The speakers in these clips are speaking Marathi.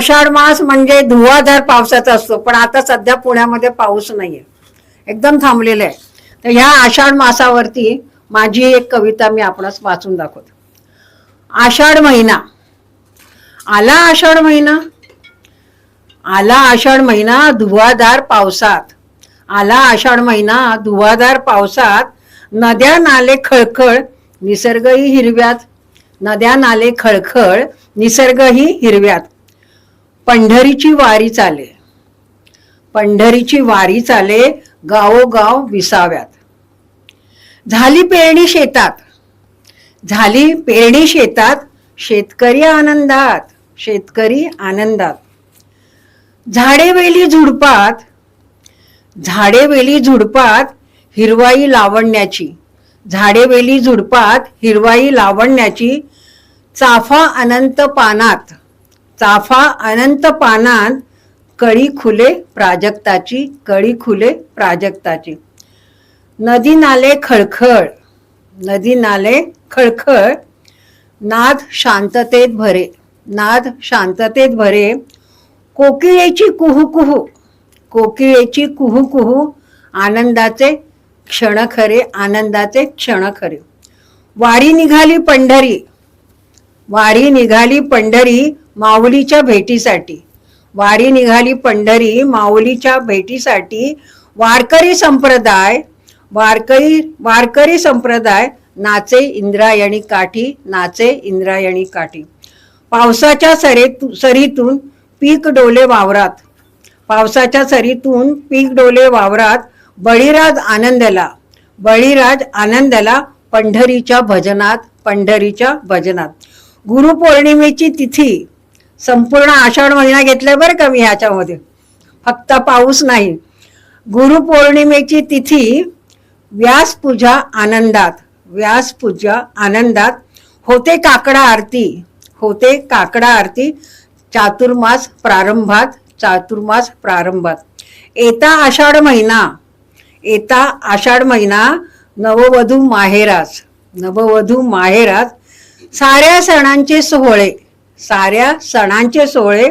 आषाढ मास म्हणजे धुवाधार पावसाचा असतो पण आता सध्या पुण्यामध्ये पाऊस नाहीये. एकदम थांबलेलं आहे. तर ह्या आषाढ मासावरती माझी एक कविता मी आपणास वाचून दाखवते. आषाढ महिना. आला आषाढ महिना. आला आषाढ महिना धुवाधार पावसात. आला आषाढ महिना धुवाधार पावसात. नद्या नाले खळखळ निसर्गही हिरव्यात. नद्या नाले खळखळ निसर्गही हिरव्यात. पंढरीची वारी चाले. पंढरीची वारी चाले गावोगाव विसाव्यात. झाली पेरणी शेतात. झाली पेरणी शेतात शेतकरी आनंदात शेतकरी आनंदात. झाडे वेली झुडपात झाडे वेली झुडपात हिरवाई लावण्याची. झाडे वेली झुडपात हिरवाई लावण्याची चाफा अनंत पानात. चाफा अनंत पानात कळी खुले प्राजक्ताची कळी खुले प्राजक्ताची. नदी नाले खळखळ नदी नाले खळखळ नाद शांततेत भरे नाद शांततेत भरे कोकिळेची कुहू कुहू कोकिळेची कुहू कुहू आनंदाचे क्षण खरे आनंदाचे क्षण खरे वारी निघाली पंढरी वारी निघाली पंढरी माऊलीच्या भेटीसाठी. वारी निघाली पंढरी माऊलीच्या भेटीसाठी वारकरी संप्रदाय वारकरी वारकरी संप्रदाय नाचे इंद्रायणी काठी नाचे इंद्रायणी काठी. पावसाच्या सरेत सरीतून पीक डोले वावरात. पावसाच्या सरीतून पीक डोले वावरात बळीराज आनंदला बळीराज आनंदला पंढरीच्या भजनात पंढरीच्या भजनात. गुरुपौर्णिमेची तिथी संपूर्ण आषाढ महिना घेतलाय बरं का मी ह्याच्यामध्ये. फक्त पाऊस नाही. गुरुपौर्णिमेची तिथी व्यासपूजा आनंदात व्यासपूजा आनंदात होते काकडा आरती होते काकडा आरती चातुर्मास प्रारंभात चातुर्मास प्रारंभात. येता आषाढ महिना येता आषाढ महिना नववधू माहेरास नववधू माहेरास साऱ्या सणांचे सोहळे. साऱ्या सणांचे सोहळे.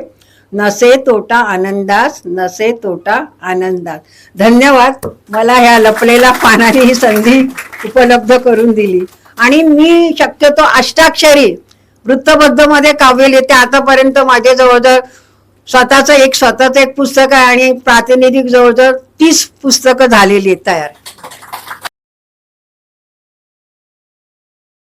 नसे तोटा आनंदास नसे तोटा आनंदास. धन्यवाद. मला ह्या लपलेल्या पानाने ही संधी उपलब्ध करून दिली. आणि मी शक्यतो अष्टाक्षरी वृत्तबद्धमध्ये काव्य लिहिते. आतापर्यंत माझे जवळजवळ स्वतःचं एक स्वतःचं एक पुस्तक आहे आणि प्रातिनिधिक जवळजवळ तीस पुस्तकं झालेली आहेत तयार.